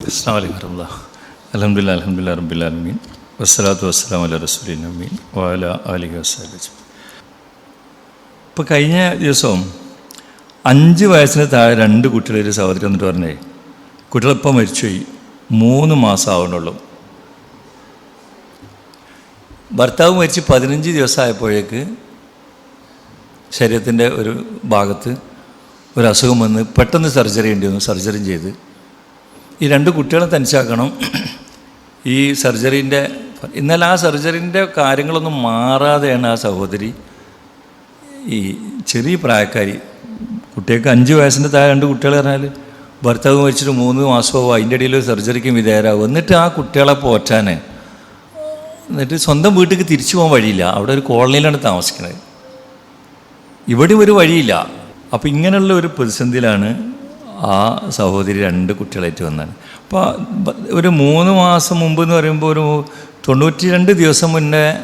അസ്സാം വസ്സലാത്തു കഴിഞ്ഞ ദിവസം അഞ്ച് വയസ്സിന് താഴെ രണ്ട് കുട്ടികളെ ഒരു സഹോദരി വന്നിട്ട് പറഞ്ഞേ കുട്ടികളിപ്പം മരിച്ചുപോയി. മൂന്ന് മാസം ആവണുള്ളൂ ഭർത്താവ് മരിച്ച് പതിനഞ്ച് ദിവസമായപ്പോഴേക്ക് ശരീരത്തിന്റെ ഒരു ഭാഗത്ത് ഒരു അസുഖം വന്ന് പെട്ടെന്ന് സർജറി ചെയ്യേണ്ടി വന്നു സർജറി ചെയ്ത് ഈ രണ്ട് കുട്ടികളെ തനിച്ചാക്കണം. ഈ സർജറീന്റെ എന്നാൽ ആ സർജറിന്റെ കാര്യങ്ങളൊന്നും മാറാതെയാണ് ആ സഹോദരി ഈ ചെറിയ പ്രായക്കാരി. കുട്ടികൾക്ക് അഞ്ച് വയസ്സിന്റെ താഴെ രണ്ട് കുട്ടികൾ പറഞ്ഞാൽ ഭർത്താവ് മരിച്ചിട്ട് മൂന്ന് മാസമാവും അതിന്റെ ഇടയിൽ സർജറിക്കും വിധേയരാകും എന്നിട്ട് ആ കുട്ടികളെ പോറ്റാൻ എന്നിട്ട് സ്വന്തം വീട്ടിലേക്ക് തിരിച്ചു പോകാൻ വഴിയില്ല. അവിടെ ഒരു കോളനിയിലാണ് താമസിക്കുന്നത്. ഇവിടെ ഒരു വഴിയില്ല. അപ്പോൾ ഇങ്ങനെയുള്ള ഒരു പ്രതിസന്ധിയിലാണ് ആ സഹോദരി രണ്ട് കുട്ടികളായിട്ട് വന്നാണ്. അപ്പോൾ ഒരു മൂന്ന് മാസം മുമ്പ് എന്ന് പറയുമ്പോൾ ഒരു തൊണ്ണൂറ്റി രണ്ട് ദിവസം മുന്നേ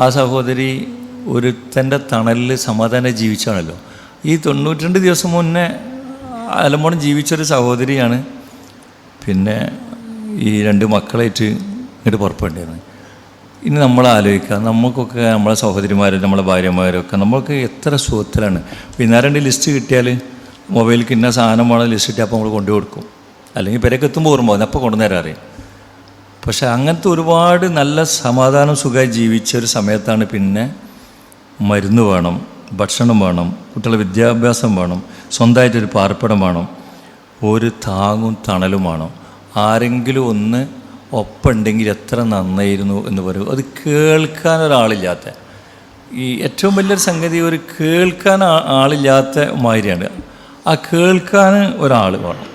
ആ സഹോദരി ഒരുത്തന്റെ തണലിൽ സമാധാനം ജീവിച്ചാണല്ലോ. ഈ തൊണ്ണൂറ്റി രണ്ട് ദിവസം മുന്നേ അലമ്പോണം ജീവിച്ചൊരു സഹോദരിയാണ്. പിന്നെ ഈ രണ്ട് മക്കളായിട്ട് ഇങ്ങോട്ട് പുറപ്പെടേണ്ടത് ഇനി നമ്മൾ ആലോചിക്കുക നമുക്കൊക്കെ നമ്മളെ സഹോദരിമാരും നമ്മളെ ഭാര്യമാരൊക്കെ നമ്മൾക്ക് എത്ര സുഖത്തിലാണ്. വൈകുന്നേരം ലിസ്റ്റ് കിട്ടിയാൽ മൊബൈലിൽ ഇന്ന സാധനം വേണം ലിസ്റ്റ് കിട്ടിയാൽ അപ്പോൾ നമ്മൾ കൊണ്ടു കൊടുക്കും. അല്ലെങ്കിൽ പെരക്കെത്തുമ്പോൾ ഓർമ്മ പോകുന്നത് അപ്പോൾ കൊണ്ടുവന്നേരം അറിയാം. പക്ഷേ അങ്ങനത്തെ ഒരുപാട് നല്ല സമാധാനം സുഖമായി ജീവിച്ച ഒരു സമയത്താണ് പിന്നെ മരുന്ന് വേണം ഭക്ഷണം വേണം കുട്ടികളുടെ വിദ്യാഭ്യാസം വേണം സ്വന്തമായിട്ടൊരു പാർപ്പിടം വേണം ഒരു താങ്ങും തണലും വേണം. ആരെങ്കിലും ഒന്ന് ഒപ്പുണ്ടെങ്കിൽ എത്ര നന്നായിരുന്നു എന്ന് പറയും. അത് കേൾക്കാൻ ഒരാളില്ലാത്ത ഈ ഏറ്റവും വലിയൊരു സംഗതി ഒരു കേൾക്കാൻ ആളില്ലാത്ത മാതിരിയാണ്. ആ കേൾക്കാൻ ഒരാൾ വേണം.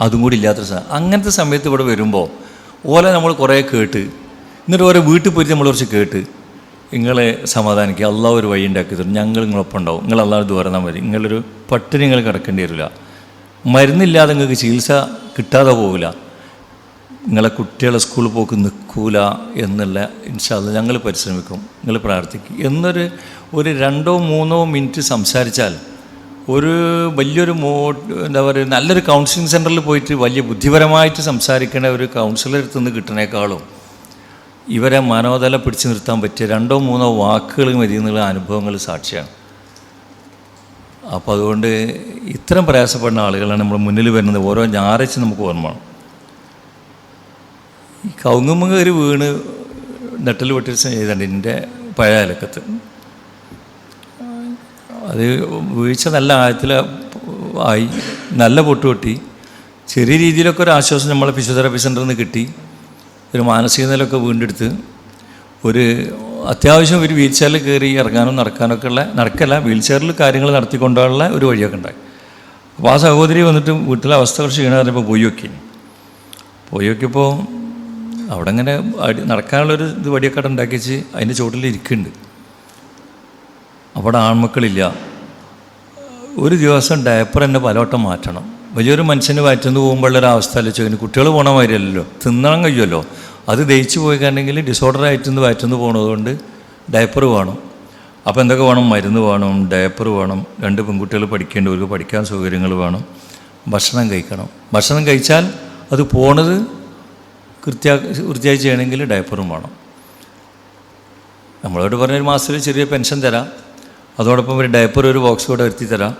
അതും കൂടി ഇല്ലാത്തൊരു സാധനം അങ്ങനത്തെ സമയത്ത് ഇവിടെ വരുമ്പോൾ ഓല നമ്മൾ കുറേ കേട്ട് എന്നിട്ട് ഓരോ വീട്ടിൽ പോയിട്ട് നമ്മൾ കുറച്ച് കേട്ട് നിങ്ങളെ സമാധാനിക്കുക അള്ളാഹ് ഒരു വഴി ഉണ്ടാക്കി തരും. ഞങ്ങൾ നിങ്ങളൊപ്പം ഉണ്ടാവും. നിങ്ങൾ അള്ളാഹ് ദൂരം മതി. നിങ്ങളൊരു പട്ടിണി നിങ്ങൾ കിടക്കേണ്ടി വരില്ല മരുന്നില്ലാതെ നിങ്ങൾക്ക് ചികിത്സ കിട്ടാതെ പോകില്ല നിങ്ങളെ കുട്ടികളെ സ്കൂളിൽ പോക്ക് നിൽക്കൂല എന്നുള്ള ഇൻഷാല്ല ഞങ്ങൾ പരിശ്രമിക്കും നിങ്ങൾ പ്രാർത്ഥിക്കും. എന്നൊരു ഒരു രണ്ടോ മൂന്നോ മിനിറ്റ് സംസാരിച്ചാൽ ഒരു വലിയൊരു മോ എന്താ പറയുക നല്ലൊരു കൗൺസിലിംഗ് സെന്ററിൽ പോയിട്ട് വലിയ ബുദ്ധിപരമായിട്ട് സംസാരിക്കേണ്ട ഒരു കൗൺസിലർ നിന്ന് കിട്ടണേക്കാളും ഇവരെ മനോതല പിടിച്ചു നിർത്താൻ പറ്റിയ രണ്ടോ മൂന്നോ വാക്കുകൾ മതി എന്നുള്ള അനുഭവങ്ങൾ സാക്ഷിയാണ്. അപ്പോൾ അതുകൊണ്ട് ഇത്തരം പ്രയാസപ്പെടുന്ന ആളുകളാണ് നമ്മൾ മുന്നിൽ വരുന്നത്. ഓരോ ഞായറാഴ്ച നമുക്ക് ഓർമ്മ കൗങ്ങുമ്മ കയറി വീണ് നെട്ടൽ വെട്ടി ചെയ്തിട്ടുണ്ട് എന്റെ പഴയ അലക്കത്ത് അത് വീഴ്ച നല്ല ആഴത്തിൽ ആയി നല്ല പൊട്ട് പൊട്ടി. ചെറിയ രീതിയിലൊക്കെ ഒരു ആശ്വാസം നമ്മളെ ഫിസിയോതെറാപ്പി സെന്ററിൽ നിന്ന് കിട്ടി. ഒരു മാനസിക നിലയൊക്കെ വീണ്ടെടുത്ത്. ഒരു അത്യാവശ്യം ഒരു വീൽ ചെയറിൽ കയറി ഇറങ്ങാനും നടക്കാനൊക്കെ ഉള്ള നടക്കല്ല വീൽ ചെയറിൽ കാര്യങ്ങൾ നടത്തിക്കൊണ്ടുള്ള ഒരു വഴിയൊക്കെ ഉണ്ടായി. അപ്പോൾ ആ സഹോദരി വന്നിട്ട് വീട്ടിലെ അവസ്ഥ കുറച്ച് ക്ഷീണം പറഞ്ഞപ്പോൾ പോയി നോക്കി. പോയി നോക്കിയപ്പോൾ അവിടെ അങ്ങനെ അടി നടക്കാനുള്ളൊരു ഇത് വടിയൊക്കെ അവിടെ ഉണ്ടാക്കി വെച്ച് അതിന്റെ ചുവട്ടിൽ ഇരിക്കുന്നുണ്ട്. അവിടെ ആൺമക്കളില്ല. ഒരു ദിവസം ഡയപ്പർ എന്നെ പലവട്ടം മാറ്റണം. വലിയൊരു മനുഷ്യന് വയറ്റുന്ന് പോകുമ്പോഴുള്ള അവസ്ഥ ആലോചിച്ചു കുട്ടികൾ പോണ മാതിരിയല്ലോ തിന്നണം കഴിയുമല്ലോ. അത് ദഹിച്ചു പോയി കഴിഞ്ഞെങ്കിൽ ഡിസോർഡർ ആയിട്ടൊന്ന് വയറ്റുന്ന് പോണതുകൊണ്ട് ഡയപ്പർ വേണം. അപ്പോൾ എന്തൊക്കെ വേണം? മരുന്ന് വേണം ഡയപ്പർ വേണം രണ്ട് പെൺകുട്ടികൾ പഠിക്കേണ്ടവർക്ക് പഠിക്കാൻ സൗകര്യങ്ങൾ വേണം. ഭക്ഷണം കഴിക്കണം. ഭക്ഷണം കഴിച്ചാൽ അത് പോണത് കൃത്യ വൃത്തിയായി ചെയ്യണമെങ്കിൽ ഡയപ്പറും വേണം. നമ്മളോട് പറഞ്ഞ ഒരു മാസത്തിൽ ചെറിയ പെൻഷൻ തരാം. അതോടൊപ്പം ഒരു ഡയപ്പർ ഒരു ബോക്സ് കൂടെ വരുത്തി തരാം.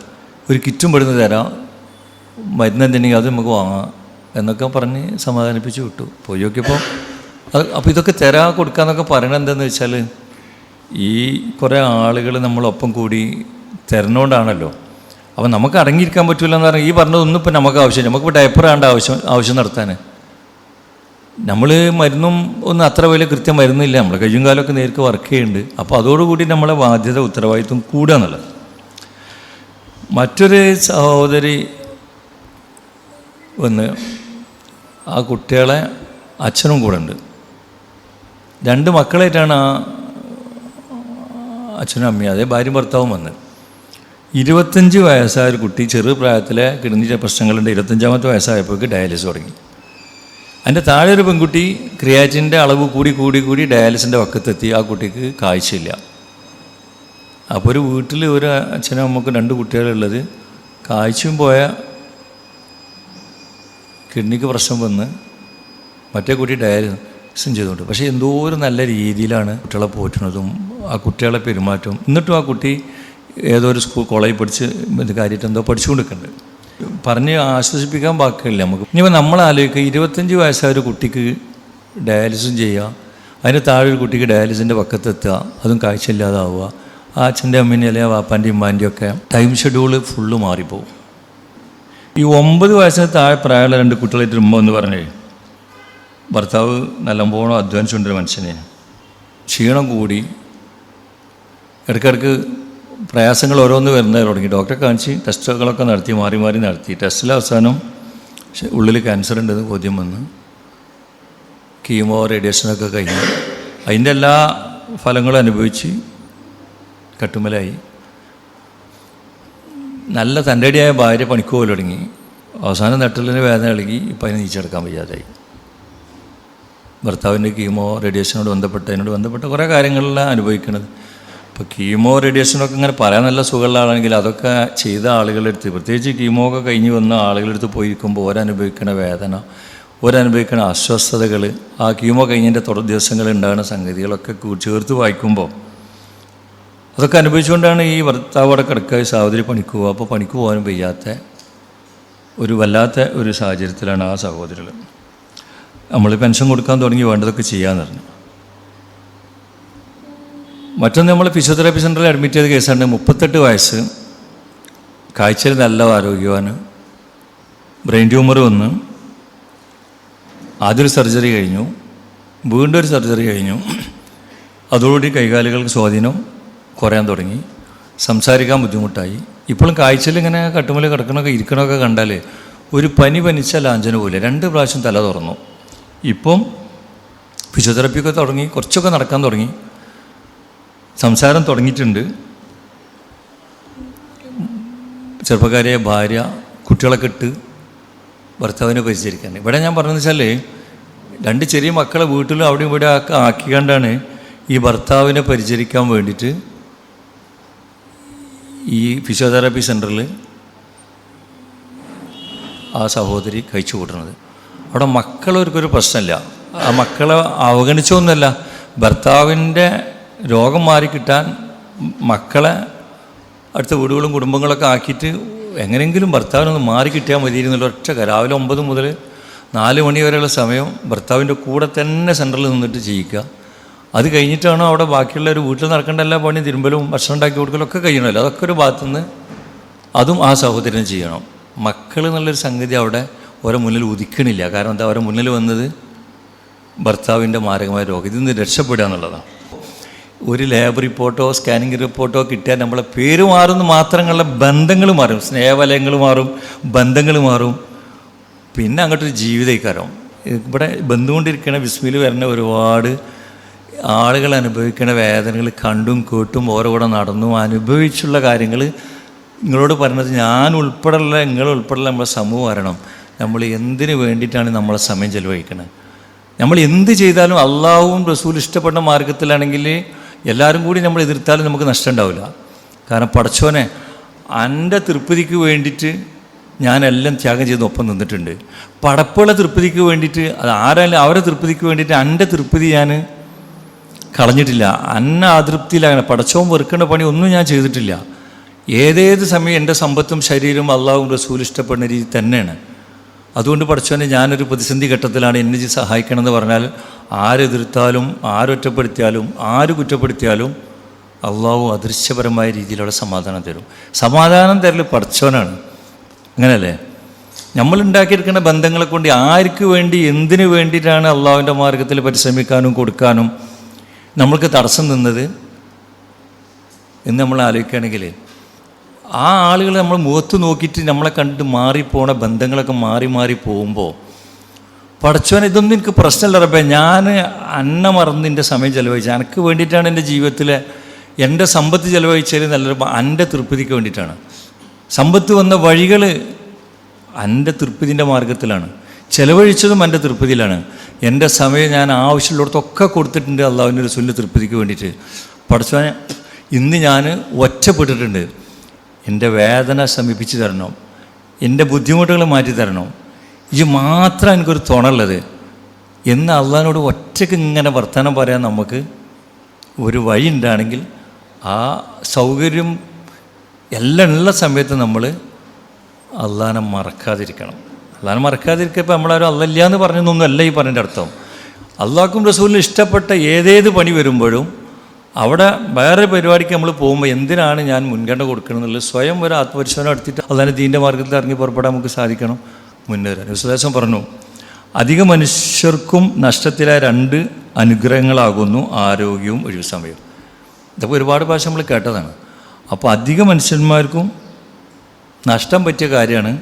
ഒരു കിറ്റും പെടുന്ന് തരാം. മരുന്ന് എന്തെങ്കിലും അത് നമുക്ക് വാങ്ങാം എന്നൊക്കെ പറഞ്ഞ് സമാധാനിപ്പിച്ച് വിട്ടു. പോയി നോക്കിയപ്പോൾ അത് അപ്പോൾ ഇതൊക്കെ തരാ കൊടുക്കാന്നൊക്കെ പറയണത് എന്താണെന്ന് വെച്ചാൽ ഈ കുറേ ആളുകൾ നമ്മളൊപ്പം കൂടി തരണോണ്ടാണല്ലോ. അപ്പം നമുക്ക് അടങ്ങിയിരിക്കാൻ പറ്റില്ല എന്ന് പറഞ്ഞാൽ ഈ പറഞ്ഞതൊന്നും ഇപ്പം നമുക്ക് ആവശ്യമില്ല. നമുക്കിപ്പോൾ ഡയപ്പർ ആണ്ട് ആവശ്യം ആവശ്യം നടത്താൻ നമ്മൾ മരുന്നും ഒന്നും അത്ര വലിയ കൃത്യം മരുന്നില്ല. നമ്മൾ കഴിയും കാലമൊക്കെ നേരിട്ട് വർക്ക് ചെയ്യുന്നുണ്ട്. അപ്പോൾ അതോടുകൂടി നമ്മളെ ബാധ്യത ഉത്തരവാദിത്വം കൂടുക എന്നുള്ളത്. മറ്റൊരു സഹോദരി വന്ന് ആ കുട്ടികളെ അച്ഛനും കൂടെ ഉണ്ട്. രണ്ട് മക്കളായിട്ടാണ് ആ അച്ഛനും അമ്മയും അതേ ഭാര്യയും ഭർത്താവും വന്ന്. ഇരുപത്തഞ്ച് വയസ്സായ ഒരു കുട്ടി ചെറുപ്രായത്തിലെ കിഡ്നി പ്രശ്നങ്ങളുണ്ട്. ഇരുപത്തഞ്ചാമത്തെ വയസ്സായപ്പോഴേക്ക് ഡയാലിസിസ് തുടങ്ങി. അതിന്റെ താഴെ ഒരു പെൺകുട്ടി ക്രിയാറ്റിന്റെ അളവ് കൂടി കൂടി കൂടി ഡയാലിസിന്റെ വക്കത്തെത്തി. ആ കുട്ടിക്ക് കാഴ്ചയില്ല. അപ്പോൾ ഒരു വീട്ടിൽ ഒരു അച്ഛനും അമ്മക്കും രണ്ട് കുട്ടികളുള്ളത്. കാഴ്ചയും പോയ കിഡ്നിക്ക് പ്രശ്നം വന്ന് മറ്റേ കുട്ടി ഡയാലിസും ചെയ്തുകൊണ്ട്. പക്ഷേ എന്തോ ഒരു നല്ല രീതിയിലാണ് കുട്ടികളെ പോറ്റുന്നതും ആ കുട്ടികളെ പെരുമാറ്റവും. എന്നിട്ടും ആ കുട്ടി ഏതോ ഒരു സ്കൂൾ കോളേജിൽ പഠിച്ച് ഇത് കാര്യമായിട്ട് എന്തോ പഠിച്ചുകൊണ്ടിരിക്കുന്നുണ്ട്. പറഞ്ഞ് ആശ്വസിപ്പിക്കാൻ ബാക്കിയില്ല. നമുക്ക് ഇനിയിപ്പോൾ നമ്മൾ ആലോചിക്കുക ഇരുപത്തഞ്ച് വയസ്സായ ഒരു കുട്ടിക്ക് ഡയാലിസും ചെയ്യുക അതിന് താഴെ ഒരു കുട്ടിക്ക് ഡയാലിസിന്റെ പക്കത്തെത്തുക അതും കാഴ്ചയില്ലാതാവുക ആ അച്ഛന്റെ അമ്മേന്റെ അല്ലെങ്കിൽ വാപ്പാന്റെയും ഉമ്മാന്റെയും ഒക്കെ ടൈം ഷെഡ്യൂൾ ഫുള്ള് മാറിപ്പോവും. ഈ ഒമ്പത് വയസ്സിന് താഴെ പ്രായമുള്ള രണ്ട് കുട്ടികളായിട്ട് ഉമ്മ എന്ന് പറഞ്ഞേ ഭർത്താവ് നല്ലപോലെ അധ്വാനിച്ചുകൊണ്ടൊരു മനുഷ്യനെ. ക്ഷീണം കൂടി. ഇടയ്ക്കിടയ്ക്ക് പ്രയാസങ്ങൾ ഓരോന്ന് വരുന്നത് തുടങ്ങി. ഡോക്ടറെ കാണിച്ച് ടെസ്റ്റുകളൊക്കെ നടത്തി മാറി മാറി നടത്തി. ടെസ്റ്റിൽ അവസാനം ഉള്ളിൽ ക്യാൻസർ ഉണ്ടെന്ന് ബോധ്യം വന്ന് കീമോ റേഡിയേഷനൊക്കെ കഴിഞ്ഞു അതിന്റെ എല്ലാ ഫലങ്ങളും അനുഭവിച്ച് കട്ടുമലായി. നല്ല തന്റെടിയായ ഭാര്യ പണിക്ക് പോലും തുടങ്ങി. അവസാനം നട്ടലിന് വേദന ഇളകി ഇപ്പം അതിന് നീച്ചെടുക്കാൻ വയ്യാതായി. ഭർത്താവിന്റെ കീമോ റേഡിയേഷനോട് ബന്ധപ്പെട്ടതിനോട് ബന്ധപ്പെട്ട കുറേ കാര്യങ്ങളെല്ലാം അനുഭവിക്കുന്നത് ഇപ്പോൾ കീമോ റേഡിയേഷനൊക്കെ ഇങ്ങനെ പറയാൻ നല്ല സുഖമുള്ള ആളാണെങ്കിൽ അതൊക്കെ ചെയ്ത ആളുകളെടുത്ത് പ്രത്യേകിച്ച് കീമോ ഒക്കെ കഴിഞ്ഞ് വന്ന ആളുകളെടുത്ത് പോയിരിക്കുമ്പോൾ ഓരനുഭവിക്കുന്ന വേദന ഓരനുഭവിക്കുന്ന അസ്വസ്ഥതകൾ ആ കീമോ കഴിഞ്ഞതിന്റെ തുടർ ദിവസങ്ങളിൽ ഉണ്ടാകുന്ന സംഗതികളൊക്കെ ചേർത്ത് വായിക്കുമ്പോൾ അതൊക്കെ അനുഭവിച്ചുകൊണ്ടാണ് ഈ ഭർത്താവ് അവിടെ കിടക്കുക സഹോദരി പണിക്ക് പോകുക അപ്പോൾ പണിക്ക് പോകാനും വയ്യാത്ത ഒരു വല്ലാത്ത ഒരു സാഹചര്യത്തിലാണ് ആ സഹോദരികൾ. നമ്മൾ പെൻഷൻ കൊടുക്കാൻ തുടങ്ങി വേണ്ടതൊക്കെ ചെയ്യാന്ന് പറഞ്ഞു. മറ്റൊന്ന് നമ്മൾ ഫിസിയോതെറാപ്പി സെന്ററിൽ അഡ്മിറ്റ് ചെയ്ത കേസാണ് മുപ്പത്തെട്ട് വയസ്സ് കാഴ്ചയിൽ നല്ല ആരോഗ്യവാന് ബ്രെയിൻ ട്യൂമർ വന്ന് ആദ്യൊരു സർജറി കഴിഞ്ഞു വീണ്ടും ഒരു സർജറി കഴിഞ്ഞു. അതോടുകൂടി കൈകാലുകൾക്ക് സ്വാധീനം കുറയാൻ തുടങ്ങി. സംസാരിക്കാൻ ബുദ്ധിമുട്ടായി. ഇപ്പോഴും കാഴ്ചയിൽ ഇങ്ങനെ കട്ടുമല കിടക്കണമൊക്കെ ഇരിക്കണമൊക്കെ കണ്ടാൽ ഒരു പനി പനിച്ച ലാഞ്ചന പോലെ രണ്ട് പ്രാവശ്യം തല തുറന്നു. ഇപ്പം ഫിസിയോതെറാപ്പിയൊക്കെ തുടങ്ങി കുറച്ചൊക്കെ നടക്കാൻ തുടങ്ങി. സംസാരം തുടങ്ങിയിട്ടുണ്ട്. ചെറുപ്പക്കാരെ ഭാര്യ കുട്ടികളൊക്കെ ഇട്ട് ഭർത്താവിനെ പരിചരിക്കാൻ ഇവിടെ ഞാൻ പറഞ്ഞതെന്ന് വെച്ചാൽ രണ്ട് ചെറിയ മക്കളെ വീട്ടിലും അവിടെ ഇവിടെ ആക്കി ആക്കിക്കൊണ്ടാണ് ഈ ഭർത്താവിനെ പരിചരിക്കാൻ വേണ്ടിയിട്ട് ഈ ഫിസിയോതെറാപ്പി സെന്ററിൽ ആ സഹോദരി കഴിച്ചു കൂട്ടുന്നത്. അവിടെ മക്കളവർക്കൊരു പ്രശ്നമില്ല. ആ മക്കളെ അവഗണിച്ചൊന്നുമല്ല. ഭർത്താവിന്റെ രോഗം മാറിക്കിട്ടാൻ മക്കളെ അടുത്ത വീടുകളും കുടുംബങ്ങളൊക്കെ ആക്കിയിട്ട് എങ്ങനെയെങ്കിലും ഭർത്താവിനൊന്ന് മാറി കിട്ടിയാൽ മതി എന്നുള്ള ഒറ്റ. രാവിലെ ഒമ്പത് മുതൽ നാല് മണി വരെയുള്ള സമയം ഭർത്താവിന്റെ കൂടെ തന്നെ സെന്ററിൽ നിന്നിട്ട് ചെയ്യിക്കുക അത് കഴിഞ്ഞിട്ടാണ് അവിടെ ബാക്കിയുള്ള ഒരു വീട്ടിൽ നടക്കേണ്ട എല്ലാ പണിയും തിരുമ്പലും ഭക്ഷണം ഉണ്ടാക്കി കൊടുക്കലും ഒക്കെ കഴിയണമല്ലോ. അതൊക്കെ ഒരു ഭാഗത്തുനിന്ന് അതും ആ സഹോദരൻ ചെയ്യണം. മക്കൾ എന്നുള്ളൊരു സംഗതി അവിടെ ഓരോ മുന്നിൽ ഉദിക്കണില്ല. കാരണം എന്താ? അവരെ മുന്നിൽ വന്നത് ഭർത്താവിന്റെ മാരകമായ രോഗം. ഇതിൽ നിന്ന് രക്ഷപ്പെടുക എന്നുള്ളതാണ്. ഒരു ലാബ് റിപ്പോർട്ടോ സ്കാനിങ് റിപ്പോർട്ടോ കിട്ടിയാൽ നമ്മളെ പേര് മാറുന്ന മാത്രമല്ല ബന്ധങ്ങൾ മാറും. സ്നേഹവലയങ്ങൾ മാറും ബന്ധങ്ങൾ മാറും. പിന്നെ അങ്ങോട്ടൊരു ജീവിതക്കാരം. ഇവിടെ ബന്ധുകൊണ്ടിരിക്കണ വിസ്മിൽ വരുന്ന ഒരുപാട് ആളുകൾ അനുഭവിക്കുന്ന വേദനകൾ കണ്ടും കേട്ടും ഓരോ കൂടെ നടന്നും അനുഭവിച്ചുള്ള കാര്യങ്ങൾ നിങ്ങളോട് പറഞ്ഞത് ഞാൻ ഉൾപ്പെടെയുള്ള നിങ്ങൾ ഉൾപ്പെടെയുള്ള നമ്മുടെ സമൂഹം വരണം നമ്മൾ എന്തിനു വേണ്ടിയിട്ടാണ് നമ്മളെ സമയം ചെലവഴിക്കുന്നത് നമ്മൾ എന്ത് ചെയ്താലും അള്ളാഹുവും റസൂൽ ഇഷ്ടപ്പെടുന്ന മാർഗത്തിലാണെങ്കിൽ എല്ലാവരും കൂടി നമ്മൾ എതിർത്താലും നമുക്ക് നഷ്ടം ഉണ്ടാവില്ല. കാരണം പടച്ചോനെ എന്റെ തൃപ്തിക്ക് വേണ്ടിയിട്ട് ഞാനെല്ലാം ത്യാഗം ചെയ്ത് ഒപ്പം നിന്നിട്ടുണ്ട്. പടപ്പുള്ള തൃപ്തിക്ക് വേണ്ടിയിട്ട് അത് ആരായാലും അവരെ തൃപ്തിക്ക് വേണ്ടിയിട്ട് എന്റെ തൃപ്തി ഞാൻ കളഞ്ഞിട്ടില്ല. അന്ന അതൃപ്തിയിലാണ് പടച്ചവും വെറുക്കേണ്ട പണി ഒന്നും ഞാൻ ചെയ്തിട്ടില്ല. ഏതേത് സമയം എന്റെ സമ്പത്തും ശരീരവും അള്ളാഹും റസൂൽ ഇഷ്ടപ്പെടുന്ന രീതി തന്നെയാണ്. അതുകൊണ്ട് പഠിച്ചവനെ ഞാനൊരു പ്രതിസന്ധി ഘട്ടത്തിലാണ് എന്നെ സഹായിക്കണമെന്ന് പറഞ്ഞാൽ ആരെതിർത്താലും ആരൊറ്റപ്പെടുത്തിയാലും ആര് കുറ്റപ്പെടുത്തിയാലും അള്ളാഹു അദൃശ്യപരമായ രീതിയിലുള്ള സമാധാനം തരും. സമാധാനം തരൽ പഠിച്ചവനാണ്. അങ്ങനെയല്ലേ നമ്മൾ ഉണ്ടാക്കിയെടുക്കുന്ന ബന്ധങ്ങളെ കൊണ്ട് ആർക്ക് വേണ്ടി എന്തിനു വേണ്ടിയിട്ടാണ് അള്ളാഹുവിന്റെ മാർഗത്തിൽ പരിശ്രമിക്കാനും കൊടുക്കാനും നമ്മൾക്ക് തടസ്സം നിന്നത്? എന്ന് നമ്മൾ ആലോചിക്കുകയാണെങ്കിൽ ആ ആളുകൾ നമ്മൾ മുഖത്ത് നോക്കിയിട്ട് നമ്മളെ കണ്ടിട്ട് മാറിപ്പോണ ബന്ധങ്ങളൊക്കെ മാറി മാറി പോകുമ്പോൾ പടച്ചോൻ ഇതൊന്നും എനിക്ക് പ്രശ്നമല്ല റബ്ബേ. ഞാൻ അന്ന മറന്ന് എന്റെ സമയം ചിലവഴിച്ചത്. എനിക്ക് വേണ്ടിയിട്ടാണ് എന്റെ ജീവിതത്തിലെ എന്റെ സമ്പത്ത് ചിലവഴിച്ചാൽ നല്ലൊരു എന്റെ തൃപ്തിക്ക് വേണ്ടിയിട്ടാണ്. സമ്പത്ത് വന്ന വഴികൾ എന്റെ തൃപ്തിന്റെ മാർഗത്തിലാണ് ചിലവഴിച്ചതും എന്റെ തൃപ്തിയിലാണ്. എന്റെ സമയം ഞാൻ ആവശ്യമുള്ളിടത്തൊക്കെ കൊടുത്തിട്ടുണ്ട് അള്ളാഹുവിന്റെ ഒരു സുല്യ തൃപ്തിക്ക് വേണ്ടിയിട്ട്. പഠിച്ചവനെ ഇന്ന് ഞാൻ ഒറ്റപ്പെട്ടിട്ടുണ്ട്. എന്റെ വേദന ശമിപ്പിച്ച് തരണം. എന്റെ ബുദ്ധിമുട്ടുകൾ മാറ്റി തരണം. ഇത് മാത്രം എനിക്കൊരു തുണുള്ളത്. എന്ന് അള്ളഹാനോട് ഒറ്റയ്ക്ക് ഇങ്ങനെ വർത്തമാനം പറയാൻ നമുക്ക് ഒരു വഴി ഉണ്ടാണെങ്കിൽ ആ സൗകര്യം എല്ലാം ഉള്ള സമയത്ത് നമ്മൾ അള്ളഹാനെ മറക്കാതിരിക്കണം. അള്ളഹാനെ മറക്കാതിരിക്കുക ഇപ്പോൾ നമ്മളാരും അല്ലല്ല എന്ന് പറഞ്ഞതൊന്നും അല്ല ഈ പറഞ്ഞതിന്റെ അർത്ഥം. അള്ളാഹ്ക്കും റസൂലിന് ഇഷ്ടപ്പെട്ട ഏതേത് പണി വരുമ്പോഴും അവിടെ വേറെ പരിപാടിക്ക് നമ്മൾ പോകുമ്പോൾ എന്തിനാണ് ഞാൻ മുൻഗണന കൊടുക്കണമെന്നുള്ളത് സ്വയം ഒരു ആത്മപരിശോധന എടുത്തിട്ട് അള്ളാഹിനെ ദീന്റെ മാർഗത്തിൽ ഇറങ്ങി പുറപ്പെടാൻ നമുക്ക് സാധിക്കണം. മുന്നേറാൻ. വിശദേശം പറഞ്ഞു അധിക മനുഷ്യർക്കും നഷ്ടത്തിലായ രണ്ട് അനുഗ്രഹങ്ങളാകുന്നു ആരോഗ്യവും ഒഴിവ് സമയവും ഇതൊക്കെ ഒരുപാട് ഭാഷ നമ്മൾ കേട്ടതാണ്. അപ്പോൾ അധിക മനുഷ്യന്മാർക്കും നഷ്ടം പറ്റിയ കാര്യമാണ്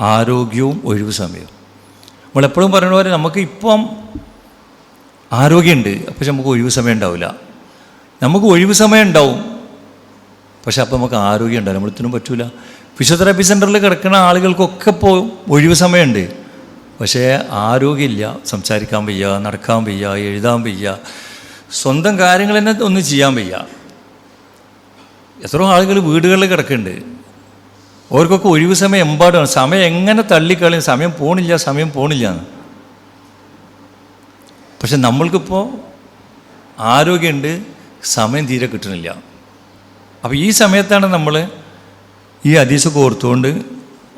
ആരോഗ്യവും ഒഴിവ് സമയവും നമ്മളെപ്പോഴും പറയുന്ന പോലെ നമുക്ക് ഇപ്പം ആരോഗ്യമുണ്ട് പക്ഷെ നമുക്ക് ഒഴിവ് സമയം ഉണ്ടാവില്ല. നമുക്ക് ഒഴിവ് സമയം ഉണ്ടാവും പക്ഷെ അപ്പം നമുക്ക് ആരോഗ്യം ഉണ്ടാവില്ല നമ്മളിത്തിനും പറ്റൂല. ഫിസിയോതെറാപ്പി സെന്ററിൽ കിടക്കുന്ന ആളുകൾക്കൊക്കെ ഇപ്പോൾ ഒഴിവ് സമയമുണ്ട്. പക്ഷേ ആരോഗ്യമില്ല സംസാരിക്കാൻ വയ്യ നടക്കാൻ വയ്യ എഴുതാൻ വയ്യ. സ്വന്തം കാര്യങ്ങൾ തന്നെ ഒന്നും ചെയ്യാൻ വയ്യ. എത്രയോ ആളുകൾ വീടുകളിൽ കിടക്കുന്നുണ്ട്. അവർക്കൊക്കെ ഒഴിവ് സമയം എമ്പാടുമാണ്. സമയം എങ്ങനെ തള്ളിക്കളയും? സമയം പോണില്ല സമയം പോണില്ല. എന്ന് പക്ഷെ നമ്മൾക്കിപ്പോൾ ആരോഗ്യമുണ്ട് സമയം തീരെ കിട്ടണില്ല അപ്പോൾ ഈ സമയത്താണ് നമ്മൾ ഈ ഹദീസൊക്കെ ഓർത്തുകൊണ്ട്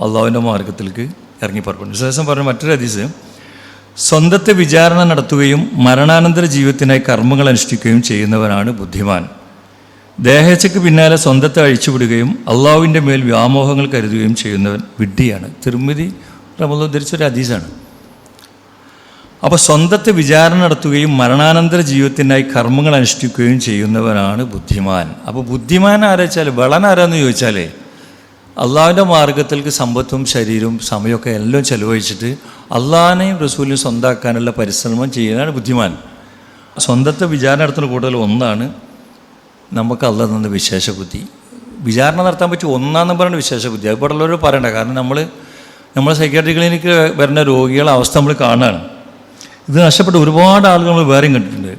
അള്ളാഹുവിന്റെ മാർഗത്തിലേക്ക് ഇറങ്ങി പുറപ്പെടുന്നു ശേഷം പറഞ്ഞ മറ്റൊരു ഹദീസ് സ്വന്തത്തെ വിചാരണ നടത്തുകയും മരണാനന്തര ജീവിതത്തിനായി കർമ്മങ്ങൾ അനുഷ്ഠിക്കുകയും ചെയ്യുന്നവനാണ് ബുദ്ധിമാൻ. ദേഹേച്ഛയ്ക്ക് പിന്നാലെ സ്വന്തത്തെ അഴിച്ചുവിടുകയും അള്ളാഹുവിന്റെ മേൽ വ്യാമോഹങ്ങൾ കരുതുകയും ചെയ്യുന്നവൻ വിഡ്ഢിയാണ്. തിരുമിതി റമദ ധരിച്ചൊരു ഹദീസാണ്. അപ്പോൾ സ്വന്തത്തെ വിചാരണ നടത്തുകയും മരണാനന്തര ജീവിതത്തിനായി കർമ്മങ്ങൾ അനുഷ്ഠിക്കുകയും ചെയ്യുന്നവനാണ് ബുദ്ധിമാൻ. അപ്പോൾ ബുദ്ധിമാൻ ആരാച്ചാൽ വളൻ ആരാന്ന് ചോദിച്ചാലേ അള്ളാഹുവിന്റെ മാർഗത്തിലേക്ക് സമ്പത്തും ശരീരവും സമയമൊക്കെ എല്ലാം ചെലവഴിച്ചിട്ട് അള്ളാഹിനെയും റസൂലിനെയും സ്വന്താക്കാനുള്ള പരിശ്രമം ചെയ്യുന്നതാണ് ബുദ്ധിമാൻ. സ്വന്തത്തെ വിചാരണ നടത്തുന്ന കൂടുതൽ ഒന്നാണ് നമുക്ക് അല്ല നിന്ന് വിശേഷ ബുദ്ധി വിചാരണ നടത്താൻ പറ്റിയ ഒന്നാന്ന് പറയുന്ന വിശേഷ ബുദ്ധി അതുപോലുള്ളവർ പറയണ്ട. കാരണം നമ്മൾ നമ്മൾ സൈക്കാട്രി ക്ലിനിക്ക് വരുന്ന രോഗികളുടെ അവസ്ഥ നമ്മൾ കാണുകയാണ് ഇത് നഷ്ടപ്പെട്ട ഒരുപാട് ആളുകൾ നമ്മൾ വേറെയും കണ്ടിട്ടുണ്ട്.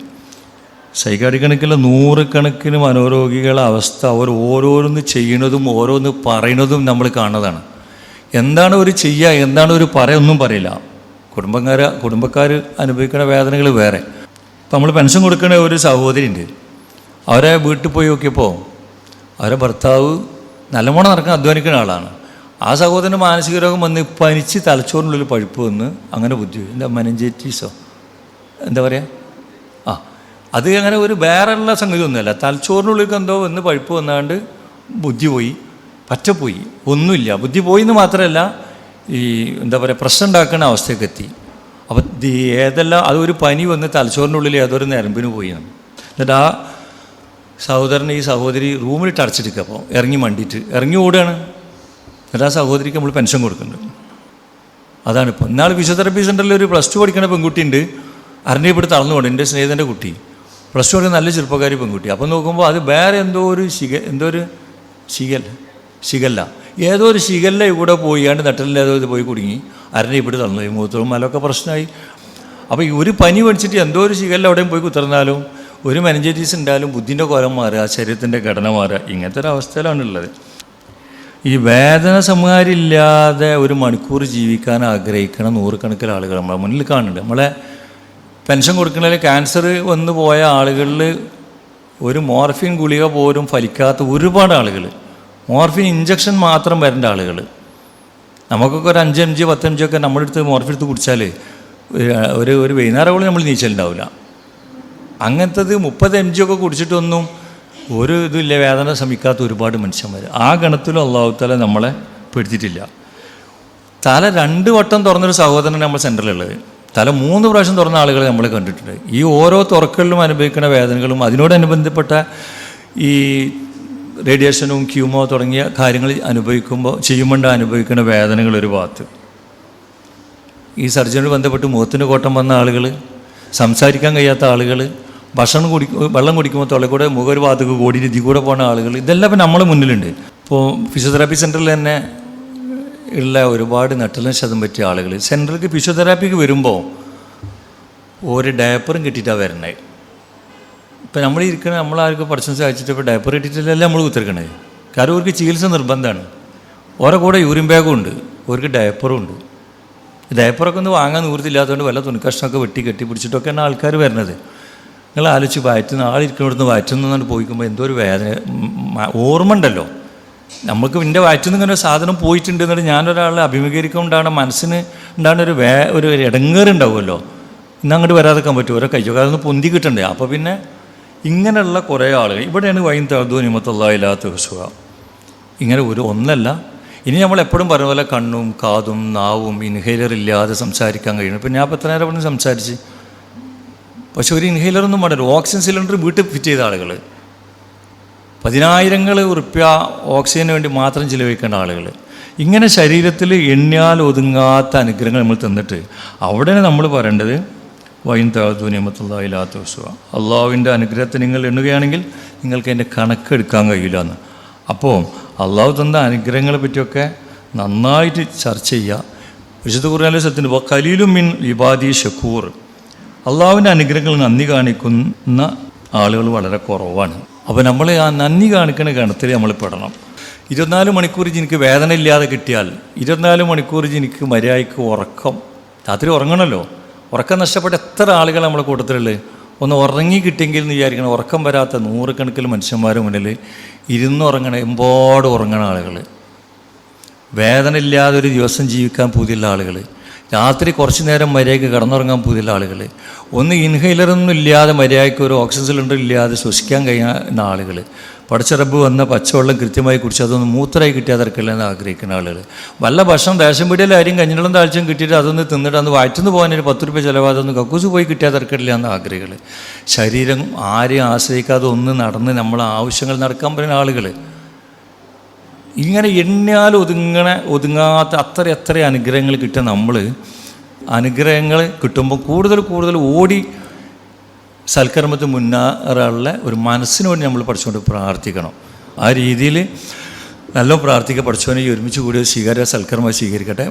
സൈക്കാട്രി ക്ലിനിക്കിലെ നൂറുകണക്കിന് മനോരോഗികളെ അവസ്ഥ അവർ ഓരോന്ന് ചെയ്യുന്നതും ഓരോന്ന് പറയുന്നതും നമ്മൾ കാണുന്നതാണ്. എന്താണ് ഒരു ചെയ്യുക എന്താണ് ഒരു പറയൊന്നും പറയില്ല. കുടുംബക്കാർ കുടുംബക്കാർ അനുഭവിക്കുന്ന വേദനകൾ വേറെ. ഇപ്പം നമ്മൾ പെൻഷൻ കൊടുക്കുന്ന ഒരു സഹോദരി ഉണ്ട് അവരെ വീട്ടിൽ പോയി നോക്കിയപ്പോൾ അവരെ ഭർത്താവ് നല്ലവണ്ണം നടക്കാൻ അധ്വാനിക്കുന്ന ആളാണ്. ആ സഹോദരന് മാനസിക രോഗം വന്ന് പനിച്ച് തലച്ചോറിനുള്ളിൽ പഴുപ്പ് വന്ന് അങ്ങനെ ബുദ്ധി എന്താ മനഞ്ചേറ്റീസോ എന്താ പറയുക ആ അത് അങ്ങനെ ഒരു വേറെയുള്ള സംഗതി ഒന്നുമല്ല. തലച്ചോറിനുള്ളിൽ എന്തോ വന്ന് പഴുപ്പ് വന്നാണ്ട് ബുദ്ധി പോയി പറ്റപ്പോയി ഒന്നുമില്ല. ബുദ്ധി പോയി എന്ന് മാത്രമല്ല ഈ എന്താ പറയുക പ്രശ്നം ഉണ്ടാക്കുന്ന അവസ്ഥയൊക്കെ എത്തി. അപ്പം ഏതെല്ലാം അതൊരു പനി വന്ന് തലച്ചോറിനുള്ളിൽ ഏതൊരു നരമ്പിന് പോയി എന്ന്. എന്നിട്ട് ആ സഹോദരൻ ഈ സഹോദരി റൂമിലിട്ട് അടച്ചിരിക്കുക അപ്പോൾ ഇറങ്ങി മണ്ടിയിട്ട്. ഇറങ്ങി ഓടുകയാണ്. ആ സഹോദരിക്ക് നമ്മൾ പെൻഷൻ കൊടുക്കുന്നുണ്ട്. അതാണ് ഇപ്പോൾ ഇന്നാൾ ഫിസിയോതെറപ്പി സെന്ററിൽ ഒരു പ്ലസ് ടു പഠിക്കുന്ന പെൺകുട്ടി ഉണ്ട് അരണ്യപ്പെടുത്ത് തളർന്നുകൊണ്ട് എന്റെ സ്നേഹിതന്റെ കുട്ടി. പ്ലസ് ടു പഠിക്കുന്ന നല്ല ചെറുപ്പക്കാരി പെൺകുട്ടി. അപ്പം നോക്കുമ്പോൾ അത് വേറെ എന്തോ ഒരു ശിഖ എന്തോ ഒരു ശിഖൽ ശിഖല്ല. ഏതോ ഒരു ശിഖല്ല ഇവിടെ പോയാണ്ട് നട്ടലിന്റെ ഏതോ ഇത് പോയി കുടുങ്ങി. അരണ്യപ്പെട്ട് തളർന്നു പോയി. മൂത്രവും മലമൊക്കെ പ്രശ്നമായി. അപ്പോൾ ഈ ഒരു പനി പഠിച്ചിട്ട് എന്തോ ഒരു ശികല്ല അവിടെയും പോയി കുത്തിർന്നാലും ഒരു മെനഞ്ചൈറ്റീസ് ഉണ്ടായാലും ബുദ്ധിന്റെ കോലം മാറുക ശരീരത്തിന്റെ ഘടന മാറുക ഇങ്ങനത്തെ ഒരു അവസ്ഥയിലാണ് ഉള്ളത് ഈ വേദന സംഹാരില്ലാതെ ഒരു മണിക്കൂർ ജീവിക്കാൻ ആഗ്രഹിക്കണ നൂറുകണക്കിന് ആളുകൾ നമ്മളെ മുന്നിൽ കാണുന്നുണ്ട്. നമ്മളെ പെൻഷൻ കൊടുക്കുന്നതിൽ ക്യാൻസർ വന്നു പോയ ആളുകളിൽ ഒരു മോർഫിൻ ഗുളിക പോലും ഫലിക്കാത്ത ഒരുപാട് ആളുകൾ. മോർഫിൻ ഇഞ്ചക്ഷൻ മാത്രം വരേണ്ട ആളുകൾ. നമുക്കൊക്കെ ഒരു അഞ്ച് അഞ്ച് ഒക്കെ നമ്മുടെ അടുത്ത് മോർഫിൻ എടുത്ത് കുടിച്ചാൽ ഒരു ഒരു വൈകുന്നേരം നമ്മൾ നീച്ചലുണ്ടാവില്ല അങ്ങനത്തത് മുപ്പത് എം ജി ഒക്കെ കുടിച്ചിട്ടൊന്നും ഒരു ഇതില്ല വേദന ശ്രമിക്കാത്ത ഒരുപാട് മനുഷ്യന്മാർ ആ ഗണത്തിലും അള്ളാഹുത്തല നമ്മളെ പെടുത്തിയിട്ടില്ല തല രണ്ട് വട്ടം തുറന്നൊരു സഹോദരൻ നമ്മൾ സെന്ററിലുള്ളത് തല മൂന്ന് പ്രാവശ്യം തുറന്ന ആളുകളെ നമ്മൾ കണ്ടിട്ടുണ്ട്. ഈ ഓരോ തുറക്കലിലും അനുഭവിക്കുന്ന വേദനകളും അതിനോടനുബന്ധപ്പെട്ട ഈ റേഡിയേഷനും ക്യൂമോ തുടങ്ങിയ കാര്യങ്ങൾ അനുഭവിക്കുമ്പോൾ ചെയ്യുമ്പോൾ അനുഭവിക്കുന്ന വേദനകൾ ഒരു ഭാഗത്ത്. ഈ സർജറി ബന്ധപ്പെട്ട് മുഖത്തിന് കോട്ടം വന്ന ആളുകൾ സംസാരിക്കാൻ കഴിയാത്ത ആളുകൾ ഭക്ഷണം കുടി വെള്ളം കുടിക്കുമ്പോൾ തൊള്ള കൂടെ മുഖ ഒരു ഭാഗത്തേക്ക് കൂടി ഇതിൽ കൂടെ പോകുന്ന ആളുകൾ ഇതെല്ലാം ഇപ്പം നമ്മളെ മുന്നിലുണ്ട്. ഇപ്പോൾ ഫിസിയോതെറാപ്പി സെന്ററിൽ തന്നെ ഉള്ള ഒരുപാട് നട്ടലിന് ശതം പറ്റിയ ആളുകൾ സെന്ററിലേക്ക് ഫിസിയോതെറാപ്പിക്ക് വരുമ്പോൾ ഒരു ഡയപ്പറും കിട്ടിയിട്ടാണ് വരണേ. ഇപ്പം നമ്മൾ ഇരിക്കണ നമ്മളാർക്ക് പഠിച്ചു സഹായിച്ചിട്ട് ഇപ്പോൾ ഡയപ്പർ കിട്ടിയിട്ടില്ലല്ലേ നമ്മൾ കുത്തിരിക്കണേ. കാരണം അവർക്ക് ചികിത്സ നിർബന്ധമാണ് ഓരോ കൂടെ യൂറിൻ ബാഗും ഉണ്ട് അവർക്ക് ഡയപ്പറും ഉണ്ട്. ഡയപ്പറൊക്കെ ഒന്ന് വാങ്ങാൻ നിവൃത്തില്ലാത്തതുകൊണ്ട് വല്ല തുണിക്കഷ്ണമൊക്കെ വെട്ടി കെട്ടി പിടിച്ചിട്ടൊക്കെയാണ് ആൾക്കാർ വരുന്നത് നിങ്ങൾ ആലോചിച്ച് വയറ്റുന്ന ആളിരിക്കുന്നിടത്ത് എന്നിട്ട് പോയിക്കുമ്പോൾ എന്തോ ഒരു വേദന. ഓർമ്മ ഉണ്ടല്ലോ നമുക്ക് എന്റെ വയറ്റിൽ നിന്ന് ഇങ്ങനെ ഒരു സാധനം പോയിട്ടുണ്ട് എന്നിട്ട് ഞാനൊരാളെ അഭിമുഖീകരിക്കുമ്പോണ്ടാണ് മനസ്സിന് ഉണ്ടാകുന്ന ഒരു വേ ഒരു ഇടങ്ങേറുണ്ടാവുമല്ലോ ഇന്ന് അങ്ങോട്ട് വരാതെക്കാൻ പറ്റും. ഓരോ കയ്യോ അതൊന്ന് പൊന്തി കിട്ടണ്ടേ. അപ്പോൾ പിന്നെ ഇങ്ങനെയുള്ള കുറേ ആളുകൾ ഇവിടെയാണ് വൈൻ തഴുതു നിമത്തല്ലാത്ത ഹുസുഖ ഇങ്ങനെ ഒരു ഒന്നല്ല. ഇനി നമ്മൾ എപ്പോഴും പറഞ്ഞ പോലെ കണ്ണും കാതും നാവും ഇൻഹേലർ ഇല്ലാതെ സംസാരിക്കാൻ കഴിയണം. ഇപ്പം ഞാൻ ഇപ്പം എത്ര നേരം പറഞ്ഞ് സംസാരിച്ച്? പക്ഷെ ഒരു ഇൻഹേലറൊന്നും വേണ്ട ഓക്സിജൻ സിലിണ്ടർ വീട്ടിൽ ഫിറ്റ് ചെയ്ത ആളുകൾ പതിനായിരങ്ങൾ ഉറുപ്യ ഓക്സിജന് വേണ്ടി മാത്രം ചിലവഴിക്കേണ്ട ആളുകൾ ഇങ്ങനെ ശരീരത്തിൽ എണ്ണിയാൽ ഒതുങ്ങാത്ത അനുഗ്രഹങ്ങൾ നമ്മൾ തന്നിട്ട് അവിടെ നമ്മൾ പറയേണ്ടത് വൈൻ താഴ്ത്തു നിയമത്തുള്ളയില്ലാത്ത വസ്തുവ അള്ളാഹുവിന്റെ അനുഗ്രഹത്തെ നിങ്ങൾ എണ്ണുകയാണെങ്കിൽ നിങ്ങൾക്ക് അതിന്റെ കണക്കെടുക്കാൻ കഴിയില്ല എന്ന് അപ്പോൾ അള്ളാഹു തന്ന അനുഗ്രഹങ്ങളെ പറ്റിയൊക്കെ നന്നായിട്ട് ചർച്ച ചെയ്യുക. വിശുദ്ധ കുറാലെ സത്തിന് കലീലും മിൻ വിവാദി ഷക്കൂർ അള്ളാഹുവിന്റെ അനുഗ്രഹങ്ങൾ നന്ദി കാണിക്കുന്ന ആളുകൾ വളരെ കുറവാണ്. അപ്പോൾ നമ്മൾ ആ നന്ദി കാണിക്കുന്ന ഗണത്തിൽ നമ്മൾ പെടണം. ഇരുപത്തിനാല് മണിക്കൂർ എനിക്ക് വേദന ഇല്ലാതെ കിട്ടിയാൽ ഇരുപത്തിനാല് മണിക്കൂർ എനിക്ക് മര്യാദയ്ക്ക് ഉറക്കം രാത്രി ഉറങ്ങണമല്ലോ ഉറക്കം നഷ്ടപ്പെട്ട എത്ര ആളുകൾ നമ്മുടെ കൂട്ടത്തിലുള്ളത് ഒന്ന് ഉറങ്ങി കിട്ടിയെങ്കിൽ എന്ന് വിചാരിക്കണം. ഉറക്കം വരാത്ത നൂറുകണക്കിന് മനുഷ്യന്മാരുടെ മുന്നിൽ ഇരുന്ന് ഉറങ്ങണ എമ്പാട് ഉറങ്ങണ ആളുകൾ വേദന ഇല്ലാതെ ഒരു ദിവസം ജീവിക്കാൻ പുതിയുള്ള ആളുകൾ രാത്രി കുറച്ച് നേരം മര്യാദയ്ക്ക് കിടന്നുറങ്ങാൻ പോകുന്നില്ല ആളുകൾ ഒന്ന് ഇൻഹൈലറൊന്നും ഇല്ലാതെ മര്യാദയ്ക്ക് ഒരു ഓക്സിജൻ സിലിണ്ടർ ഇല്ലാതെ ശ്വസിക്കാൻ കഴിയുന്ന ആളുകൾ പടച്ച റബ്ബ് വന്ന പച്ചവെള്ളം കൃത്യമായി കുടിച്ച് അതൊന്ന് മൂത്രമായി കിട്ടിയാൽ തിരക്കില്ല എന്ന് ആഗ്രഹിക്കുന്ന ആളുകൾ വല്ല ഭക്ഷണം ദേശം പീടിയിൽ ആരും കഞ്ഞിളം താഴ്ചയും കിട്ടിയിട്ട് അതൊന്ന് തിന്നിട്ട് അന്ന് വയറ്റുനിന്ന് പോകാൻ ഒരു പത്ത് രൂപ ചിലവാതെ ഒന്ന് കക്കൂസ് പോയി കിട്ടിയാൽ തിരക്കില്ല എന്ന് ആഗ്രഹികൾ ശരീരം ആരെയും ആശ്രയിക്കാതെ ഒന്ന് നടന്ന് നമ്മളെ ആവശ്യങ്ങൾ നടക്കാൻ പറ്റുന്ന ആളുകൾ ഇങ്ങനെ എണ്ണിയാൽ ഒതുങ്ങണ ഒതുങ്ങാത്ത അത്ര എത്ര അനുഗ്രഹങ്ങൾ കിട്ടിയ നമ്മൾ അനുഗ്രഹങ്ങൾ കിട്ടുമ്പോൾ കൂടുതൽ കൂടുതൽ ഓടി സൽക്കർമ്മത്തിന് മുന്നേറാനുള്ള ഒരു മനസ്സിനോട് നമ്മൾ പഠിച്ചുകൊണ്ട് പ്രാർത്ഥിക്കണം. ആ രീതിയിൽ നല്ല പ്രാർത്ഥിക്കുക പഠിച്ചവനെ ഒരുമിച്ച് കൂടി സ്വീകാര്യ സൽക്കർമ്മം സ്വീകരിക്കട്ടെ.